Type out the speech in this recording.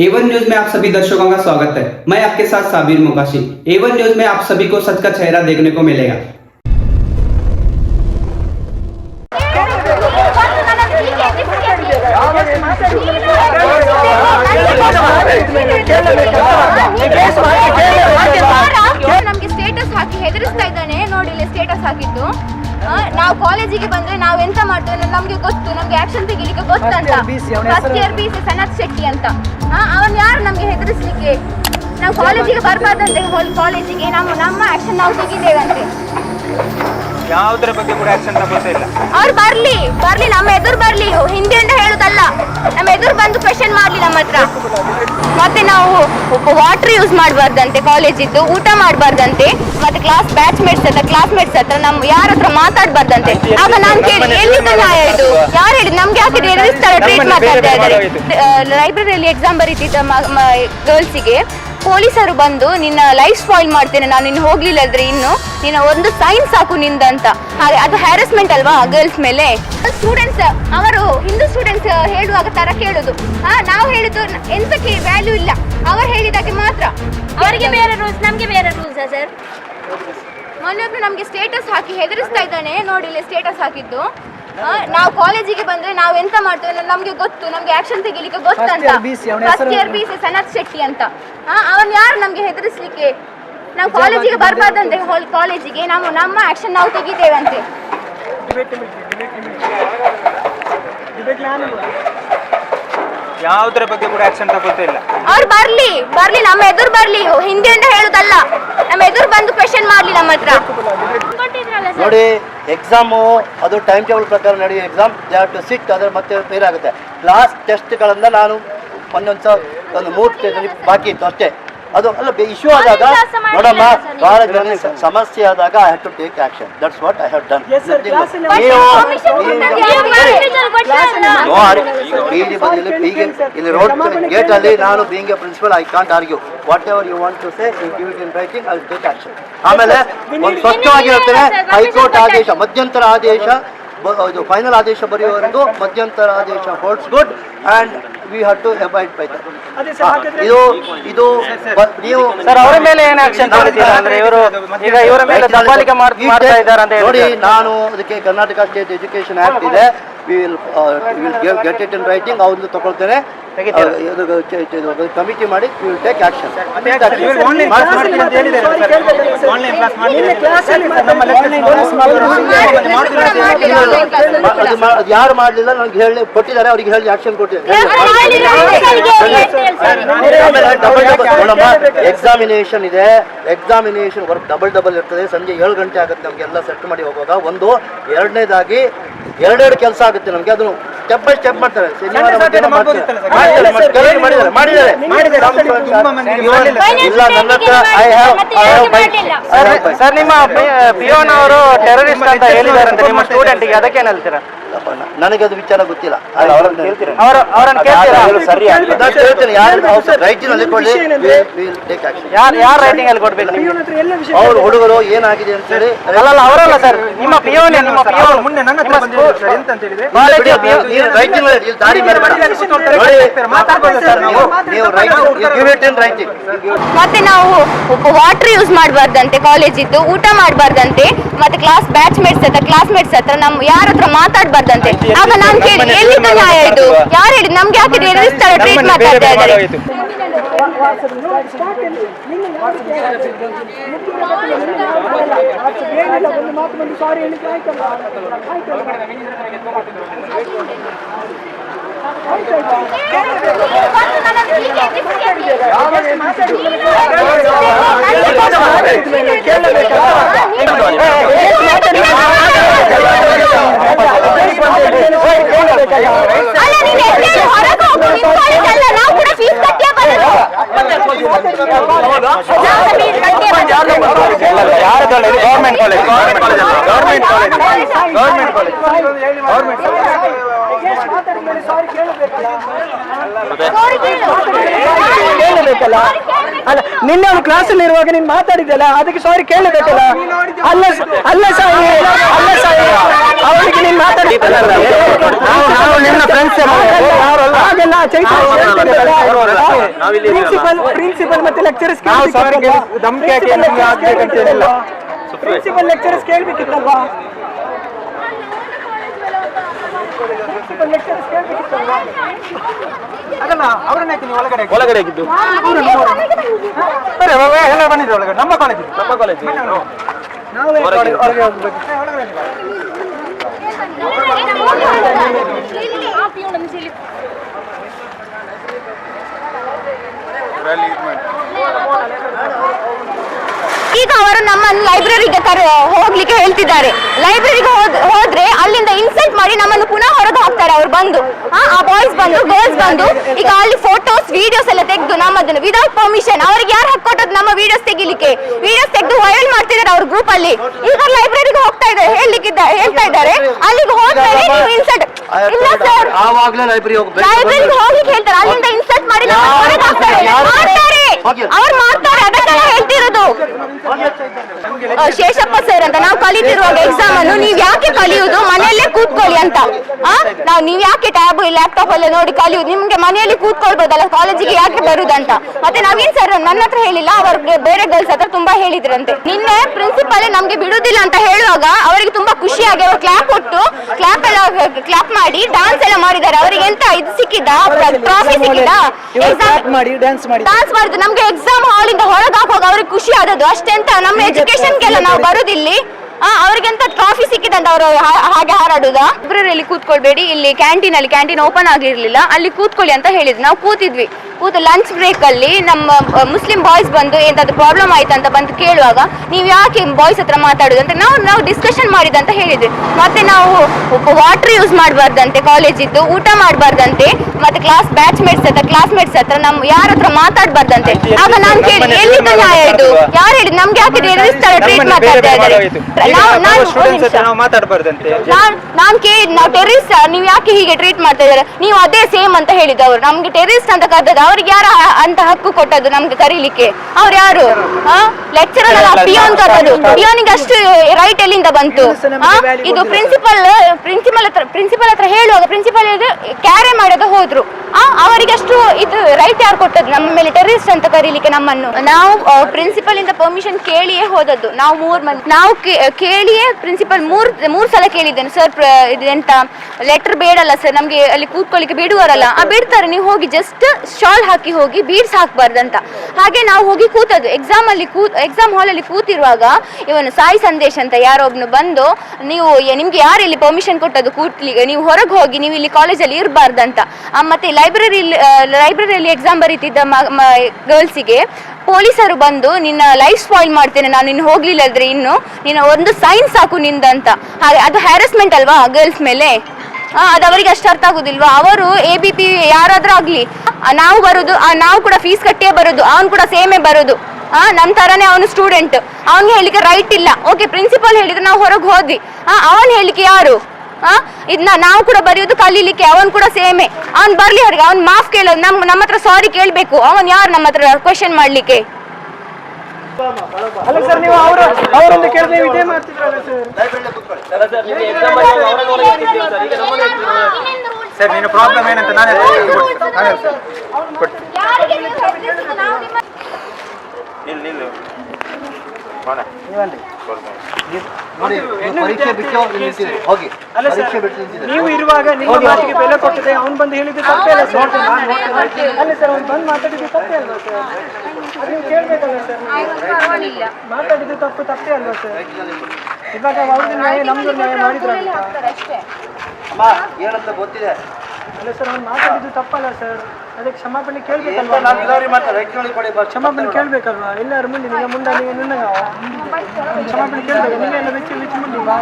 Avon news में आप सभी दर्शकों का स्वागत है मैं आपके साथ साबिर मुकाशी एवन न्यूज में आप सभी को सच का चेहरा देखने को मिलेगा ನಮ್ಗೆ ಸ್ಟೇಟಸ್ ಹಾಕಿ ಹೆದರಿಸ್ತಾ ಇದ್ದಾನೆ ನೋಡಿ ಇಲ್ಲಿ ಸ್ಟೇಟಸ್ ಹಾಕಿದ್ದು ಆ, ನಾವು ಕಾಲೇಜಿಗೆ ಬಂದ್ರೆ ನಾವು ಎಂತ ಮಾಡ್ತೇವೆ ಅನ್ನೋದು ನಮ್ಗೆ ಗೊತ್ತು ನಮ್ಗೆ ಆಕ್ಷನ್ ತೆಗಿಲಿಕ್ಕೆ ಗೊತ್ತಂತ first year B C Sanath Shetty ಅಂತ ಅವನ್ ಯಾರು ನಮಗೆ ಹೆದರಿಸ್ಲಿಕ್ಕೆ? ನಾವು ಕಾಲೇಜಿಗೆ ಬರ್ಬಾರ್ದಂತೆ. ಕಾಲೇಜಿಗೆ ನಮ್ಮ ನಮ್ಮ ಆಕ್ಷನ್ ನಾವು ತೆಗಿದೇವಂತೆ ಯಾವುದ್ರ ಬಗ್ಗೆ ಕೂಡ ಆಕ್ಷನ್ ತಗೋತಾ ಇಲ್ಲ. ಅವ್ರು ಬರ್ಲಿ ಬರ್ಲಿ ನಮ್ಮ ಎದುರು ಬರ್ಲಿ. ಹಿಂದಿ ಅಂತ ಹೇಳುದಲ್ಲ. ನಮ್ಮ ಎದುರು ಬಂದು ಕ್ವೆಶನ್ ಮಾಡ್ಲಿ ನಮ್ಮ ಹತ್ರ. ಮತ್ತೆ ನಾವು ವಾಟರ್ ಯೂಸ್ ಮಾಡಬಾರ್ದಂತೆ ಕಾಲೇಜಿದ್ದು ಊಟ ಮಾಡಬಾರ್ದಂತೆ ಮತ್ತೆ ಕ್ಲಾಸ್ ಬ್ಯಾಚ್ ಮೇಟ್ಸ್ ಹತ್ರ ಕ್ಲಾಸ್ ಮೇಟ್ಸ್ ಹತ್ರ ನಮ್ ಯಾರ ಹತ್ರ ಮಾತಾಡಬಾರ್ದಂತೆ. ಆಗ ನಾನು ಕೇಳಿ ಎಲ್ಲಿ ನ್ಯಾಯ ಇದು ಯಾರು ಹೇಳಿ ನಮ್ಗೆ ಯಾಕೆ ಎದುರಿಸ್ತಾರೆ ಟ್ರೀಟ್ ಬೇರೆ ಇದ್ದಾರೆ ಲೈಬ್ರರಿಯಲ್ಲಿ ಎಕ್ಸಾಮ್ ಬರೀತಿದ್ದ ಗರ್ಲ್ಸಿಗೆ ಪೊಲೀಸರು ಬಂದು ನಿನ್ನ ಲೈಫ್ ಸ್ಪಾಯಿಲ್ ಮಾಡ್ತೇನೆ ನಾನು ನಿನ್ನ ಹೋಗ್ಲಿಲ್ಲ ಅಂದ್ರೆ ಇನ್ನು ನಿನ್ನ ಒಂದು ಸೈನ್ ಸಾಕು ನಿಂದಂತ ಹಾಗೆ ಅದು ಹ್ಯಾರಸ್ಮೆಂಟ್ ಅಲ್ವಾ ಗರ್ಲ್ಸ್ ಮೇಲೆ? ಸ್ಟೂಡೆಂಟ್ಸ್ ಅವರು ಹಿಂದೂ ಸ್ಟೂಡೆಂಟ್ಸ್ ಹೇಳುವಾಗ ತರ ಕೇಳುದು. ಹಾ ನಾವು ಹೇಳಿದ್ದು ಎಂತ ಎಂತಕ್ಕೆ ವ್ಯಾಲ್ಯೂ ಇಲ್ಲ. ಅವರು ಹೇಳಿದಕ್ಕೆ ಮಾತ್ರ. ಅವರಿಗೆ ಬೇರೆ ರೂಲ್ಸ್ ನಮಗೆ ಬೇರೆ ರೂಲ್ಸ್ ಸರ್ ಮೊನ್ನೆ ನಮ್ಗೆ ಸ್ಟೇಟಸ್ ಹಾಕಿ ಹೆದರಿಸ್ತಾ ಇದ್ದಾನೆ. ನೋಡಿ ಇಲ್ಲಿ ಸ್ಟೇಟಸ್ ಹಾಕಿದ್ದು. ನಾವು ಕಾಲೇಜಿಗೆ ಬಂದ್ರೆ ನಾವು ಎಂತ ಮಾಡ್ತೇವೆ ನಮ್ಗೆ ಗೊತ್ತು ನಮ್ಗೆ ಆಕ್ಷನ್ ತೆಗಿಲಿಕ್ಕೆ ಗೊತ್ತಂತ. First year B C Sanath Shetty ಅಂತ. ಅವನ್ ಯಾರು ನಮ್ಗೆ ಹೆದರಿಸ್ಲಿಕ್ಕೆ? ನಾವು ಕಾಲೇಜಿಗೆ ಬರ್ಬಾರ್ದಂತೆ ಕಾಲೇಜಿಗೆ ನಾವು ನಮ್ಮ ಆಕ್ಷನ್ ನಾವು ತೆಗಿತೇವಂತೆ. ಯಾವುದ್ರ ಬಗ್ಗೆ ಕೂಡ ಆಕ್ಷನ್ ಇಲ್ಲ. ಅವ್ರು ಬರ್ಲಿ ಬರ್ಲಿ ನಮ್ಮ ಎದುರು ಬರ್ಲಿ. ಹಿಂದಿ ಅಂತ ಹೇಳುದಲ್ಲ. ನಮ್ಮ ಎದುರು ಬಂದು ಕ್ವೆಶನ್ ಮಾಡ್ಲಿ ನಮ್ಮ ಹತ್ರ. ನೋಡಿ ಎಕ್ಸಾಮು ಅದು ಟೈಮ್ ಟೇಬಲ್ ಪ್ರಕಾರ ನಡೆಯೋ ಎಕ್ಸಾಮ್ ದೇ ಟು ಸಿಟ್ ಅದರ ಮತ್ತೆ ಬೇರೆ ಆಗುತ್ತೆ. ಕ್ಲಾಸ್ ಟೆಸ್ಟ್ಗಳಿಂದ ನಾನು ಒಂದೊಂದು ಸಲ ಒಂದು ಮೂರು ಬಾಕಿ ಇತ್ತು ಅಷ್ಟೇ. ಅದು ಅಲ್ಲ ಇಶ್ಯೂ ಆದಾಗ ನೋಡಮ್ಮ ಬಹಳ ಜನ ಸಮಸ್ಯೆ ಆದಾಗ I have to take action that's what I have done ನೀವು permission ಕೊಟ್ಟದ್ದು ನೀವು- ಯಾರು teacher ಕೊಟ್ಟಿಲ್ಲ? ನೋ ಈಗ ಬೀದಿ ಬದಿಯಲ್ಲಿ ಬೀಗೆ ಇಲ್ಲಿ ರೋಡ್ ಗೇಟ್ ಅಲ್ಲಿ ನಾನು being a principal I can't argue whatever you want to say give it in writing I take action ಆಮೇಲೆ ಒಂದು ಸ್ಪಷ್ಟವಾಗಿರುತ್ತೇನೆ ಹೈಕೋರ್ಟ್ ಆದೇಶ ಮಧ್ಯಂತರ ಆದೇಶ ಇದು ಫೈನಲ್ ಆದೇಶ ಬರೆಯುವವರೆಗೂ ಮಧ್ಯಂತರ ಆದೇಶ holds good and we have to abide by ಇದು ಇದು ನೀವು ಸರ್ ಅವರ ಮೇಲೆ ಏನು ಆಕ್ಷನ್ ತಗೊಳ್ತೀರಾ? ಅಂದ್ರೆ ಇವರು ಈಗ ಇವರ ಮೇಲೆ ದಬ್ಬಾಳಿಕೆ ಮಾಡ್- ಮಾಡ್ತಾ ಇದ್ದಾರೆ ಅಂತ ನೋಡಿ ನಾನು ಅದಕ್ಕೆ ಕರ್ನಾಟಕ ಸ್ಟೇಟ್ ಎಜುಕೇಶನ್ ಆಕ್ಟ್ ಇದೆ. Will will get it in writing ಅವ್ರದ್ದು ತಗೊಳ್ತೇನೆ ತೆಗಿತೀರಾ? ಕಮಿಟಿ ಮಾಡಿ ವಿಲ್ ಟೇಕ್ ಆಕ್ಷನ್. ಅದು ಯಾರು ಮಾಡಲಿಲ್ಲ ನನಗೆ ಹೇಳಿ ಕೊಟ್ಟಿದ್ದಾರೆ ಅವ್ರಿಗೆ ಹೇಳಿ ಆಕ್ಷನ್ ಕೊಟ್ಟಿದ್ದಾರೆ. ಎಕ್ಸಾಮಿನೇಷನ್ ಇದೆ. ಎಕ್ಸಾಮಿನೇಷನ್ ವರ್ಕ್ ಡಬಲ್ ಡಬಲ್ ಇರ್ತದೆ. ಸಂಜೆ ಏಳು ಗಂಟೆ ಆಗುತ್ತೆ ನಮ್ಗೆಲ್ಲ ಸೆಟ್ ಮಾಡಿ ಹೋಗುವಾಗ. ಒಂದು ಎರಡನೇದಾಗಿ ಎರಡೆರಡು ಕೆಲಸ ಆಗುತ್ತೆ ನಮ್ಗೆ ಅದನ್ನು ಸ್ಟೆಪ್ ಬೈ ಸ್ಟೆಪ್ ಮಾಡ್ತಾರೆ. ಶನಿವಾರ ಮಧ್ಯಾಹ್ನ ಮಾಡ್ತಾರೆ. ಮಾಡಿದ್ದಾರೆ ಮಾಡಿದ್ದಾರೆ. ಇಲ್ಲ ನನ್ನ ಹತ್ರ I have I have sir sir ನಿಮ್ಮ ಪಿಯೋನ್ ಅವರು ಟೆರರಿಸ್ಟ್ ಅಂತ ಹೇಳಿದಾರೆ ಅಂತ ನಿಮ್ಮ ಸ್ಟೂಡೆಂಟ್ಗೆ ಅದಕ್ಕೆ ಏನ್ ಹೇಳ್ತೀರಾ ನನಗೆ ಅದು ವಿಚಾರ ಗೊತ್ತಿಲ್ಲ. ಅವರು ಅವ್ರನ್ನ ಕೇಳ್ತೀರಾ? ಅದನ್ನ ಕೇಳ್ತೀನಿ ಯಾರು ರೈಟಿನಲ್ಲಿ ಕೊಳ್ಳಿ ವಿಲ್ ಟೇಕ್ ಆಕ್ಷನ್ ಯಾರು ಯಾರು ರೈಟಿಂಗ್ ಅಲ್ಲಿ ಕೊಡ್ಬೇಕು? ನಿಮ್ಗೆ ಅವ್ರು ಹುಡುಗರು ಏನಾಗಿದೆ ಅಂತ ಹೇಳಿ. ಅಲ್ಲಲ್ಲ ಅವರಲ್ಲ ಸರ್. ನಿಮ್ಮ ಪಿಯೋನ್ ನಿಮ್ಮ ಪಿಯೋನ್ ಮುಂದೆ ನನ್ನ ಕಾಲೇಜ್ ಮತ್ತೆ ನಾವು ವಾಟರ್ ಯೂಸ್ ಮಾಡಬಾರ್ದಂತೆ ಕಾಲೇಜಿದ್ದು ಊಟ ಮಾಡಬಾರ್ದಂತೆ ಮತ್ತೆ ಕ್ಲಾಸ್ ಬ್ಯಾಚ್ ಮೇಟ್ಸ್ ಹತ್ರ ಕ್ಲಾಸ್ ಮೇಟ್ಸ್ ಹತ್ರ ನಮ್ ಯಾರ ಹತ್ರ ಮಾತಾಡಬಾರ್ದಂತೆ ಆಗ ನಾನು ಕೇಳಿ ಎಲ್ಲಿಂದ ನ್ಯಾಯ ಇದು ಯಾರು ಹೇಳಿ ನಮ್ಗೆ ಯಾಕೆ ಟ್ರೀಟ್ ಮಾಡ್ತಾ ಇದ್ದಾರೆ ಮಾಡೋಯ್ತು ಅಲ್ಲ ನೀನು ಎದ್ದೇಳು, ಹೊರಗೆ ಹೋಗು, ನಿಂತ್ಕೊಳ್ಳೋದಲ್ಲ, ನಾವು ಕೂಡ fees government college government college government college government college. ಕೇಳಬೇಕಲ್ಲ? ಅಲ್ಲ ನಿನ್ನೆ ಅವ್ರು ಕ್ಲಾಸಲ್ಲಿ ಇರುವಾಗ ನೀನು ಮಾತಾಡಿದ್ದಲ್ಲ ಅದಕ್ಕೆ ಸಾರಿ ಕೇಳಬೇಕಲ್ಲ? ಅಲ್ಲ ಅಲ್ಲ ಸಾಯಿ ಅಲ್ಲ ಸಾಯಿ ಅವಳಿಗೆ ನೀನು ಮಾತಾಡಿದ್ದಲ್ಲ ಹಾಗೆಲ್ಲ ನಾವಿಲ್ಲಿ ಪ್ರಿನ್ಸಿಪಲ್ ಪ್ರಿನ್ಸಿಪಲ್ ಮತ್ತೆ ಲೆಕ್ಚರರ್ಸ್ ನಾವು sorry ಕೇಳಿ- ಧಮ್ಕಿ ಹಾಕಿ ನಮ್ಗೆ ಆಗ್ಬೇಕಂತ ಏನಿಲ್ಲ. ಪ್ರಿನ್ಸಿಪಲ್ ಲೆಕ್ಚರರ್ಸ್ ಕೇಳ್ಬೇಕಿತ್ತಲ್ವಾ ಪ್ರಿನ್ಸಿಪಲ್ ಲೆಕ್ಚರರ್ಸ್ ಕೇಳ್ಬೇಕಿತ್ತಲ್ವಾ ಅದಲ್ಲ ಅವರನ್ನ ಯಾಕೆ ನೀವು ಒಳಗಡೆ ಒಳಗಡೆ ಆಗಿದ್ದು ಸರಿ ಎಲ್ಲ ಬಂದಿದ್ರು ಒಳಗಡೆ ನಮ್ಮ ಕಾಲೇಜ್ ನಮ್ಮ ಕಾಲೇಜ್ ನಾವೇ ಹೊರಗೆ- ಹೊರಗೆ ಹೋಗ್ಬೇಕು ಈಗ ಅವರು ನಮ್ಮನ್ನು ಲೈಬ್ರರಿಗೆ ಕರೆ ಹೋಗ್ಲಿಕ್ಕೆ ಹೇಳ್ತಿದ್ದಾರೆ. ಲೈಬ್ರರಿಗೆ ಹೋದ್ರೆ ಅಲ್ಲಿಂದ ಇನ್ಸಲ್ಟ್ ಮಾಡಿ ನಮ್ಮನ್ನು ಪುನಃ ಹೊರಗೆ ಹಾಕ್ತಾರೆ ಅವ್ರು ಬಂದು. ಆ, ಬಾಯ್ಸ್ ಬಂದು ಗರ್ಲ್ಸ್ ಬಂದು ಈಗ ಅಲ್ಲಿ ಫೋಟೋಸ್ ವಿಡಿಯೋಸ್ ಎಲ್ಲ ತೆಗೆದು ನಮ್ಮದನ್ನು ವಿದೌಟ್ ಪರ್ಮಿಷನ್ ಅವ್ರಿಗೆ ಯಾರು ಹಾಕೊಟ್ಟದ್ದು ನಮ್ಮ ವಿಡಿಯೋಸ್ ತೆಗಿಲಿಕ್ಕೆ? ವಿಡಿಯೋಸ್ ತೆಗೆದು ವೈರಲ್ ಮಾಡ್ತಿದ್ದಾರೆ ಅವ್ರ ಗ್ರೂಪ್ ಅಲ್ಲಿ. ಈಗ ಲೈಬ್ರರಿಗೆ ಹೋಗ್ತಾ ಇದ್ದಾರೆ ಹೇಳ್ಲಿಕ್ಕಿದ್ದ ಹೇಳ್ತಾ ಇದ್ದಾರೆ. ಅಲ್ಲಿಗೆ ಹೋದ್ಮೇಲೆ ನೀವು ಇನ್ಸಲ್ಟ್ ಇಲ್ಲ ಸರ್ ಲೈಬ್ರರಿಗೆ ಹೋಗಿ ಹೇಳ್ತಾರೆ. ಅಲ್ಲಿಂದ ಇನ್ಸಲ್ಟ್ ಮಾಡಿ ನಮ್ಮನ್ನ ಹೊರಗೆ ಹಾಕ್ತಾರೆ ಅವ್ರು ಮಾಡ್ತಾರೆ ಅದಕ್ಕೆಲ್ಲ ಹೇಳ್ತಿರೋದು. ಶೇಷಪ್ಪ ಸರ್ ಅಂತ ನಾವು ಕಲಿತಿರುವಾಗ ಎಕ್ಸಾಮ್ ಅನ್ನು ನೀವ್ ಯಾಕೆ ಕಲಿಯುವುದು? ಮನೆಯಲ್ಲೇ ಕೂತ್ಕೊಳ್ಳಿ ಅಂತ. ಆ? ನಾವು ನೀವ್ ಯಾಕೆ ಟ್ಯಾಬ್ ಲ್ಯಾಪ್ಟಾಪ್ ಅಲ್ಲೇ ನೋಡಿ ಕಲಿಯುದು ನಿಮ್ಗೆ ಮನೆಯಲ್ಲಿ ಕೂತ್ಕೊಳ್ಬೋದಲ್ಲ ಕಾಲೇಜಿಗೆ ಯಾಕೆ ಬರುದಂತ. ಮತ್ತೆ ನವೀನ್ ಸರ್ ನನ್ನ ಹತ್ರ ಹೇಳಿಲ್ಲ ಅವ್ರಿಗೆ ಬೇರೆ ಗರ್ಲ್ಸ್ ಹತ್ರ ತುಂಬಾ ಹೇಳಿದ್ರಂತೆ. ನಿನ್ನೆ ಪ್ರಿನ್ಸಿಪಾಲ್ ನಮ್ಗೆ ಬಿಡುದಿಲ್ಲ ಅಂತ ಹೇಳುವಾಗ ಅವರಿಗೆ ತುಂಬಾ ಖುಷಿಯಾಗಿ ಅವ್ರು ಕ್ಲಾಪ್ ಕೊಟ್ಟು ಕ್ಲಾಪ್ ಎಲ್ಲ ಕ್ಲಾಪ್ ಮಾಡಿ ಡಾನ್ಸ್ ಎಲ್ಲ ಮಾಡಿದ್ದಾರೆ. ಅವರಿಗೆ ಎಂತ ಇದು ಸಿಕ್ಕಿದ ಟ್ರಾಫಿ ಸಿಕ್ಕಿದ ಮಾಡಿ ಡಾನ್ಸ್ ನಮ್ಗೆ ಎಕ್ಸಾಮ್ ಹಾಲ್ ಇಂದ ಹೊರಗೆ ಹಾಕುವಾಗ ಅವ್ರಿಗೆ ಖುಷಿ ಆದದ್ದು. ಅಷ್ಟೆಂತ ನಮ್ಮ ಎಜುಕೇಶನ್ಗೆಲ್ಲ ನಾವು ಬರುದಿಲ್ಲಿ. ಆ, ಅವ್ರಿಗೆಂತ ಟ್ರಾಫಿ ಸಿಕ್ಕಿದಂತ ಅವರು ಹಾಗೆ ಹಾರಾಡುದ? ಲೈಬ್ರರಿಯಲ್ಲಿ ಕೂತ್ಕೊಳ್ಬೇಡಿ. ಇಲ್ಲಿ ಕ್ಯಾಂಟೀನ್ ಅಲ್ಲಿ ಕ್ಯಾಂಟೀನ್ ಓಪನ್ ಆಗಿರ್ಲಿಲ್ಲ. ಅಲ್ಲಿ ಕೂತ್ಕೊಳ್ಳಿ ಅಂತ ಹೇಳಿದ್ವಿ. ನಾವು ಕೂತಿದ್ವಿ. ಕೂತು ಲಂಚ್ ಬ್ರೇಕ್ ಅಲ್ಲಿ ನಮ್ಮ ಮುಸ್ಲಿಂ ಬಾಯ್ಸ್ ಬಂದು ಎಂತಾದ್ರು ಪ್ರಾಬ್ಲಮ್ ಆಯ್ತು ಅಂತ ಬಂದು ಕೇಳುವಾಗ ನೀವು ಯಾಕೆ ಬಾಯ್ಸ್ ಹತ್ರ ಮಾತಾಡುದು? ಅಂತ ನಾವು ನಾವು ಡಿಸ್ಕಷನ್ ಮಾಡಿದಂತ ಹೇಳಿದ್ವಿ. ಮತ್ತೆ ನಾವು ವಾಟರ್ ಯೂಸ್ ಮಾಡಬಾರ್ದಂತೆ ಕಾಲೇಜಿದ್ದು ಊಟ ಮಾಡಬಾರ್ದಂತೆ ಮತ್ತೆ ಕ್ಲಾಸ್ ಬ್ಯಾಚ್ ಮೇಟ್ಸ್ ಹತ್ರ ಕ್ಲಾಸ್ ಮೇಟ್ಸ್ ಹತ್ರ ನಮ್ ಯಾರ ಹತ್ರ ಮಾತಾಡಬಾರ್ದಂತೆ. ಆಗ ನಾನು ಕೇಳಿ ಎಲ್ಲಿ ನ್ಯಾಯ ಇದು ಯಾರು ಹೇಳಿದ್ ನಮ್ಗೆ ಯಾಕೆ ಟ್ರೀಟ್ ಮಾಡ್ತಾ ಇದ್ದಾರೆ? ನಾವು ನಾನು ನಿಮಿಷ. ನಾವು ಮಾತಾಡಬಾರ್ದಂತೆ. ನಾನ್ ನಾನ್ ಕೇಳಿದ್ ನಾವು ಟೆರರಿಸ್ಟ್ ನೀವು ಯಾಕೆ ಹೀಗೆ ಟ್ರೀಟ್ ಮಾಡ್ತಾ ಇದ್ದಾರೆ? ನೀವು ಅದೇ ಸೇಮ್ ಅಂತ ಹೇಳಿದ್ದು ಅವ್ರು. ನಮ್ಗೆ ಟೆರಿಸ್ಟ್ ಅಂತ ಕರೆದದ್ದು ಅವ್ರಿಗೆ ಯಾರ ಅಂತ ಹಕ್ಕು ಕೊಟ್ಟದ್ದು ನಮ್ಗೆ ಕರೀಲಿಕ್ಕೆ? ಅವ್ರು ಯಾರು? ಲೆಕ್ಚರರ್ ಅಲ್ಲ ಪಿಯೋನ್ ಕರೆದು ಪಿಯೋನಿಗೆ ಅಷ್ಟು ರೈಟ್ ಎಲ್ಲಿಂದ ಬಂತು? ಇದು ಪ್ರಿನ್ಸಿಪಲ್ ಪ್ರಿನ್ಸಿಪಲ್ ಹತ್ರ ಪ್ರಿನ್ಸಿಪಲ್ ಹತ್ರ ಹೇಳುವಾಗ ಪ್ರಿನ್ಸಿಪಲ್ ಕ್ಯಾರೆ ಮಾಡೋದು ಹೋದ್ರು. ಅವರಿಗೆ ಅಷ್ಟು ಇದು ರೈಟ್ ಯಾರು ಕೊಟ್ಟದ್ದು? ನಮ್ಮ ಮೇಲೆ ಟೆರರಿಸ್ಟ್ ಅಂತ ಕರೀಲಿಕ್ಕೆ ನಮ್ಮನ್ನು. ನಾವು ಪ್ರಿನ್ಸಿಪಲ್ ಇಂದ ಪರ್ಮಿಷನ್ ಕೇಳಿಯೇ ಹೋದದ್ದು. ನಾವು ಮೂರ್ ಮಂದಿ ನಾವು ಕೇಳಿಯೇ ಪ್ರಿನ್ಸಿಪಲ್ ಮೂರ್ ಮೂರ್ ಸಲ ಕೇಳಿದ್ದೇನೆ. ಸರ್ ಇದೆಂತ ಲೆಟರ್ ಬೇಡಲ್ಲ ಸರ್ ನಮ್ಗೆ ಅಲ್ಲಿ ಕೂತ್ಕೊಳ್ಳಿಕ್ಕೆ ಬಿಡುವರಲ್ಲ. ಆ, ಬಿಡ್ತಾರೆ. ನೀವು ಹೋಗಿ ಜಸ್ಟ್ ಶಾಲ್ ಹಾಕಿ ಹೋಗಿ ಬೀಡ್ಸ್ ಅಂತ ಹಾಗೆ ನಾವು ಹೋಗಿ ಕೂತದ್ದು. ಎಕ್ಸಾಮ್ ಅಲ್ಲಿ ಕೂತ್ ಎಕ್ಸಾಮ್ ಹಾಲ್ ಅಲ್ಲಿ ಕೂತಿರುವಾಗ ಇವನು ಸಾಯಿ ಸಂದೇಶ್ ಅಂತ ಯಾರೊಬ್ನು ಬಂದು, ನೀವು ನಿಮ್ಗೆ ಯಾರು ಇಲ್ಲಿ ಪರ್ಮಿಷನ್ ಕೊಟ್ಟದ್ದು? ಕೂತ್ಲಿ ನೀವು ಹೊರಗೆ ಹೋಗಿ, ನೀವು ಇಲ್ಲಿ ಕಾಲೇಜಲ್ಲಿ ಇರಬಾರ್ದಂತ. ಮತ್ತೆ ಲೈಬ್ರರಿ ಲೈಬ್ರರಿಯಲ್ಲಿ ಎಕ್ಸಾಮ್ ಬರೀತಿದ್ದ ಗರ್ಲ್ಸಿಗೆ ಪೊಲೀಸರು ಬಂದು, ನಿನ್ನ ಲೈಫ್ ಸ್ಪಾಯಿಲ್ ಮಾಡ್ತೇನೆ, ನಾನು ಇನ್ನು ಹೋಗ್ಲಿಲ್ಲ ಅಂದ್ರೆ ಇನ್ನು ನಿನ್ನ ಒಂದು ಸೈನ್ ಸಾಕು ನಿಂದಂತ ಹಾಗೆ, ಅದು ಹ್ಯಾರಸ್ಮೆಂಟ್ ಅಲ್ವಾ ಗರ್ಲ್ಸ್ ಮೇಲೆ? ಅದು ಅವರಿಗೆ ಅಷ್ಟು ಅರ್ಥ ಆಗುದಿಲ್ವಾ? ಅವರು ಎ ಬಿ ಪಿ ಯಾರಾದ್ರೂ ಆಗ್ಲಿ ನಾವು ಬರೋದು ನಾವು ಕೂಡ ಫೀಸ್ ಕಟ್ಟಿಯೇ ಬರೋದು, ಅವನು ಕೂಡ ಸೇಮೇ ಬರೋದು. ಆ, ನಮ್ ತರಾನೇ ಅವನು ಸ್ಟೂಡೆಂಟ್ ಅವನಿಗೆ ಹೇಳಿಕೆ ರೈಟ್ ಇಲ್ಲ. ಓಕೆ ಪ್ರಿನ್ಸಿಪಲ್ ಹೇಳಿದ್ರೆ ನಾವು ಹೊರಗೆ ಹೋದ್ವಿ. ಅವನ್ ಹೇಳಿಕೆ ಯಾರು? ಇದನ್ನ ನಾವು ಕೂಡ ಬರೆಯೋದು ಕಲೀಲಿಕ್ಕೆ ಅವನ್ ಕೂಡ ಸೇಮೆ. ಅವ್ನ್ ಬರ್ಲಿ ಅವ್ರಿಗೆ ಅವ್ನ್ ಮಾಫ್ ಕೇಳೋದು ನಮ್ ನಮ್ಮ ಹತ್ರ ಸಾರಿ ಕೇಳ್ಬೇಕು. ಅವನ್ ಯಾರು ನಮ್ಮ ಹತ್ರ ಕ್ವಶನ್ ಮಾಡ್ಲಿಕ್ಕೆ? ಸರ್ ಪ್ರಾಬ್ಲಮ್ ಏನಂತ ನಾನು. ನಾನು ನಿಲ್ಲು ಬಾಣ. ನೋಡಿ ನೀವು ಪರೀಕ್ಷೆ ಬಿಟ್ಟು ಇಲ್ಲಿ ನಿಂತಿದೆ ಹೋಗಿ ಅಲ್ಲ ಸರ್ ನೀವು ಇರುವಾಗ ನಿಮ್ಮ ಮಾತಿಗೆ ಬೆಲೆ ಕೊಟ್ಟಿದೆ ಅವ್ನು ಬಂದು ಹೇಳಿದ್ದು ತಪ್ಪೇ ಅಲ್ಲ ಸರ್. ಅಲ್ಲ ಸರ್ ಅವ್ನು ಬಂದು ಮಾತಾಡಿದ್ದು ತಪ್ಪೇ ಅಲ್ವಾ ಸರ್? ಅದು ನೀವು ಕೇಳ್ಬೇಕಲ್ಲ ಸರ್. ಮಾತಾಡಿದ್ದು ತಪ್ಪು ತಪ್ಪೇ ಅಲ್ವಾ ಸರ್? ಇವಾಗ ಅವ್ರದ್ದು ನ್ಯಾಯ ನಮ್ದು ನ್ಯಾಯ ಮಾಡಿದ್ರಾಗುತ್ತಾ ಅಮ್ಮ ಏನಂತ ಗೊತ್ತಿದೆ? ಅಲ್ಲ ಸರ್ ಅವ್ನು ಮಾತಾಡಿದ್ದು ತಪ್ಪಲ್ಲ ಸರ್. ಅದಕ್ಕೆ ಕ್ಷಮಾಪಣೆ ಕೇಳಬೇಕಲ್ವಾ? ಕ್ಷಮಾಪಣೆ ಕೇಳಬೇಕಲ್ವಾ? ಎಲ್ಲರ ಮುಂದೆ ನಿಮಗೆ ಮುಂದೆ ನೀವು. ನಿನ್ನ ಕ್ಷಮಾಪಣೆ ಕೇಳಬೇಕು ನೀವೆಲ್ಲ ವೆಚ್ಚ ವೆಚ್ಚ ಮುಂದೆ ಬಾ.